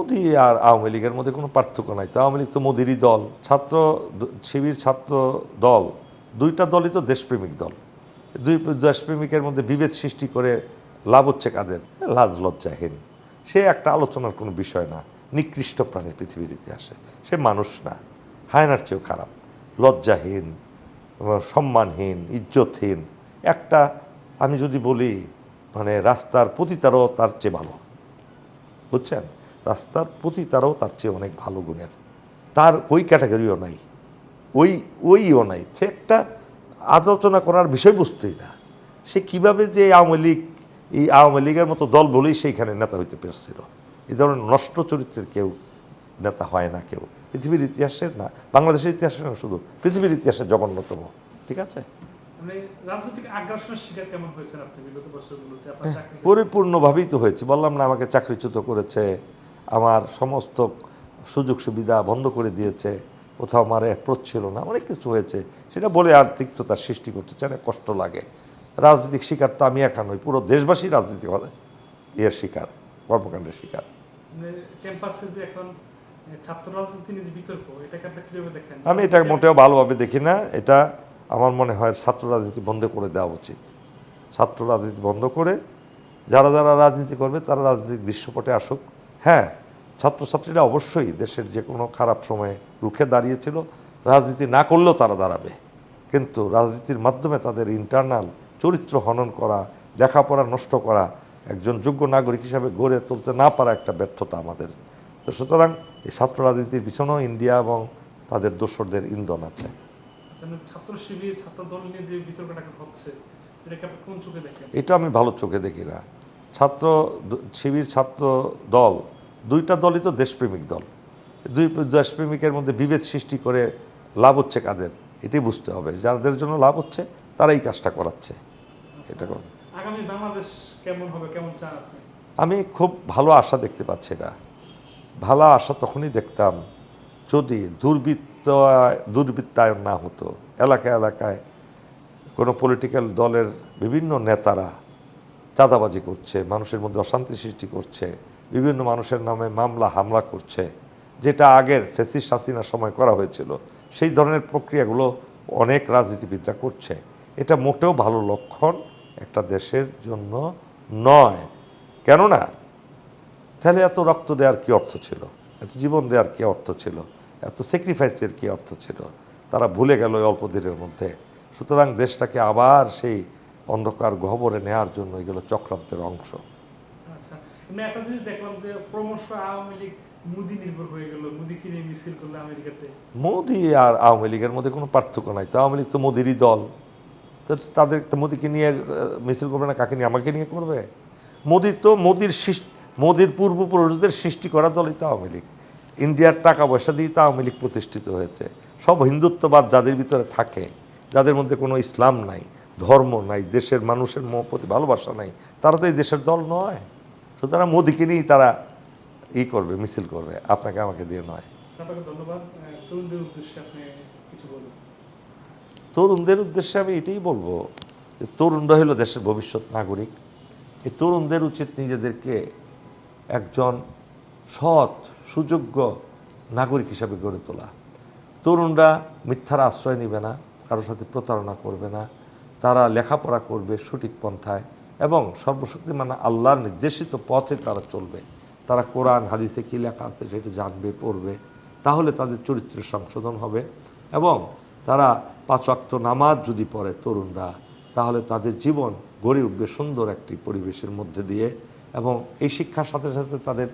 মোদি আর আওয়ামী লীগের মধ্যে কোনো পার্থক্য নাই। তো আওয়ামী লীগ তো মোদিরই দল। ছাত্র শিবির ছাত্র দল, দুইটা দলই তো দেশপ্রেমিক দল। দুই দেশপ্রেমিকের মধ্যে বিভেদ সৃষ্টি করে লাভ হচ্ছে কাদের? লাজ লজ্জাহীন সে একটা আলোচনার কোনো বিষয় না। নিকৃষ্ট প্রাণী পৃথিবীর ইতিহাসে। সে মানুষ না। হায়নার চেয়েও খারাপ। লজ্জাহীন সম্মানহীন, ইজ্জতহীন। একটা আমি যদি বলি মানে রাস্তার পতিতারও তার চেয়ে ভালো। বুঝছেন? রাস্তার প্রতি তারাও তার চেয়ে অনেক ভালো গুণের। তার ওই ক্যাটাগরিও নাই। ওই ওইও নাই। সে একটা আলোচনা করার বিষয়বস্তুই না। সে কীভাবে যে আওয়ামী লীগ এই আওয়ামী লীগের মতো দল বলেই সেইখানে নেতা হইতে পেরেছিল। এই ধরনের নষ্ট চরিত্রের কেউ নেতা হয় না কেউ। পৃথিবীর ইতিহাসের না বাংলাদেশের ইতিহাসের না শুধু পৃথিবীর ইতিহাসের জঘন্যতম। ঠিক আছে? মানে চাকরি পরিপূর্ণভাবেই তো হয়েছে। বললাম না আমাকে চাকরিচ্যুত করেছে। আমার সমস্ত সুযোগ সুবিধা বন্ধ করে দিয়েছে। কোথাও আমার অ্যাপ্রোচ ছিল না অনেক কিছু হয়েছে। সেটা বলে আর তিক্ততার সৃষ্টি করতে চায় কষ্ট লাগে। রাজনৈতিক শিকার তো আমি একা নই পুরো দেশবাসী রাজনীতি করে। ইয়ের শিকার কর্মকাণ্ডের শিকার। মানে ক্যাম্পাসে যে এখন আমি এটা মোটেও ভালোভাবে দেখি না এটা আমার মনে হয় ছাত্র রাজনীতি বন্ধ করে দেওয়া উচিত। ছাত্র রাজনীতি বন্ধ করে যারা যারা রাজনীতি করবে তারা রাজনৈতিক দৃশ্যপটে আসুক। হ্যাঁ ছাত্রছাত্রীরা অবশ্যই দেশের যে কোনো খারাপ সময়ে রুখে দাঁড়িয়েছিল রাজনীতি না করলেও তারা দাঁড়াবে। কিন্তু রাজনীতির মাধ্যমে তাদের ইন্টারনাল চরিত্র হনন করা লেখাপড়া নষ্ট করা একজন যোগ্য নাগরিক হিসাবে গড়ে তুলতে না পারা একটা ব্যর্থতা আমাদের। তো সুতরাং এই ছাত্র রাজনীতির পিছনেও ইন্ডিয়া এবং তাদের দোসরদের ইন্ধন আছে। মানে ছাত্র শিবির ছাত্র দল নিয়ে যে বিতর্কটা হচ্ছে এটাকে আপনি কোন চোখে দেখেন? এটা আমি ভালো চোখে দেখি না। ছাত্র শিবির ছাত্র দল দুইটা দলই তো দেশপ্রেমিক দল। দুই দেশপ্রেমিকের মধ্যে বিভেদ সৃষ্টি করে লাভ হচ্ছে কাদের? এটাই বুঝতে হবে। যাদের জন্য লাভ হচ্ছে তারা এই কাজটা করাচ্ছে। এটা করুন। আগামী বাংলাদেশ কেমন হবে কেমন চান আমি খুব ভালো আশা দেখতে পাচ্ছি না ভালো আশা তখনই দেখতাম যদি দুর্বৃত্ত দুর্বৃত্তায়ন না হতো। এলাকায় এলাকায় কোনো পলিটিক্যাল দলের বিভিন্ন নেতারা চাঁদাবাজি করছে, মানুষের মধ্যে অশান্তি সৃষ্টি করছে, বিভিন্ন মানুষের নামে মামলা, হামলা করছে, যেটা আগের ফেসিস হাসিনার সময় করা হয়েছিল, সেই ধরনের প্রক্রিয়াগুলো অনেক রাজনীতিবিদরা করছে। এটা মোটেও ভালো লক্ষণ একটা দেশের জন্য নয়। কেননা, তাহলে এত রক্ত দেওয়ার কি অর্থ ছিল? এত জীবন দেওয়ার কি অর্থ ছিল? এত স্যাক্রিফাইসের কি অর্থ ছিল? তারা ভুলে গেল অল্প দিনের মধ্যে। সুতরাং দেশটাকে আবার সেই অন্ধকার গহ্বরে নেওয়ার জন্য এগুলো চক্রান্তের অংশ। আচ্ছা একটা জিনিস দেখলাম যে ক্রমশ আওয়ামী লীগ মুদি নির্ভর হয়ে গেল মুদি কিনে মিছিল করল আমেরিকাতে? মোদি আর আওয়ামী লীগের মধ্যে কোনো পার্থক্য নাই। তো আওয়ামী লীগ তো মোদিরই দল। তো তাদের তো মোদিকে নিয়ে মিছিল করবে না কাকে নিয়ে আমাকে নিয়ে করবে? মোদি তো মোদির সৃষ্টি মোদির পূর্বপুরুষদের সৃষ্টি করা দলই তো আওয়ামী লীগ। ইন্ডিয়ার টাকা পয়সা দিয়ে তো আওয়ামী লীগ প্রতিষ্ঠিত হয়েছে। সব হিন্দুত্ববাদ যাদের ভিতরে থাকে যাদের মধ্যে কোনো ইসলাম নাই। ধর্ম নাই দেশের মানুষের ম- প্রতি ভালোবাসা নাই তারা তো এই দেশের দল নয়। সুতরাং মোদিকে নিয়েই তারা ই করবে মিছিল করবে আপনাকে আমাকে দিয়ে নয়। ধন্যবাদ। তরুণদের উদ্দেশ্যে আপনি কিছু বলুন। তরুণদের উদ্দেশ্যে আমি এটাই বলব যে তরুণরা হলো দেশের ভবিষ্যৎ নাগরিক। এই তরুণদের উচিত নিজেদেরকে একজন সৎ সুযোগ্য নাগরিক হিসাবে গড়ে তোলা। তরুণরা মিথ্যার আশ্রয় নেবে না কারোর সাথে প্রতারণা করবে না। তারা লেখাপড়া করবে সঠিক পন্থায় এবং সর্বশক্তিমান আল্লাহর নির্দেশিত পথে তারা চলবে। তারা কোরআন, হাদিসে কী লেখা আছে সেটা জানবে, পড়বে। তাহলে তাদের চরিত্রের সংশোধন হবে এবং তারা পাঁচ ওয়াক্ত নামাজ যদি পড়ে তরুণরা, তাহলে তাদের জীবন গড়ে উঠবে সুন্দর একটি পরিবেশের মধ্যে দিয়ে এবং এই শিক্ষার সাথে সাথে তাদের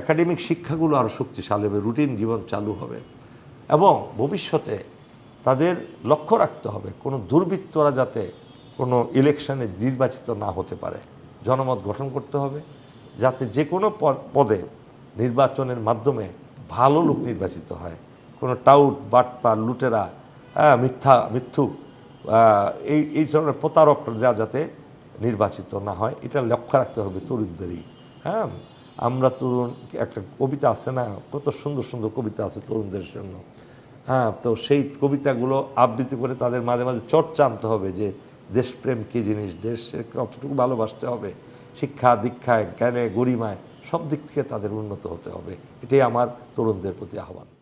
একাডেমিক শিক্ষাগুলো আরও শক্তিশালী হবে রুটিন জীবন চালু হবে এবং ভবিষ্যতে তাদের লক্ষ্য রাখতে হবে, কোনো দুর্বৃত্তরা যাতে কোনো ইলেকশনে নির্বাচিত না হতে পারে। জনমত গঠন করতে হবে, যাতে যে কোনো পদে নির্বাচনের মাধ্যমে ভালো লোক নির্বাচিত হয়। কোনো টাউট, বাটপা, লুটেরা হ্যাঁ মিথ্যা, মিথ্যুক এই এই ধরনের প্রতারকরা যাতে নির্বাচিত না হয়, এটা লক্ষ্য রাখতে হবে তরুণদেরই। হ্যাঁ আমরা তরুণ, একটা কবিতা আছে না, কত সুন্দর সুন্দর কবিতা আছে তরুণদের জন্য। হ্যাঁ তো সেই কবিতাগুলো আবৃত্তি করে তাদের মাঝে মাঝে চর্চা আনতে হবে যে দেশপ্রেম কী জিনিস? দেশকে কতটুকু ভালোবাসতে হবে? শিক্ষা, দীক্ষায়, জ্ঞানে, গরিমায়, সব দিক থেকে তাদের উন্নত হতে হবে। এটাই আমার তরুণদের প্রতি আহ্বান।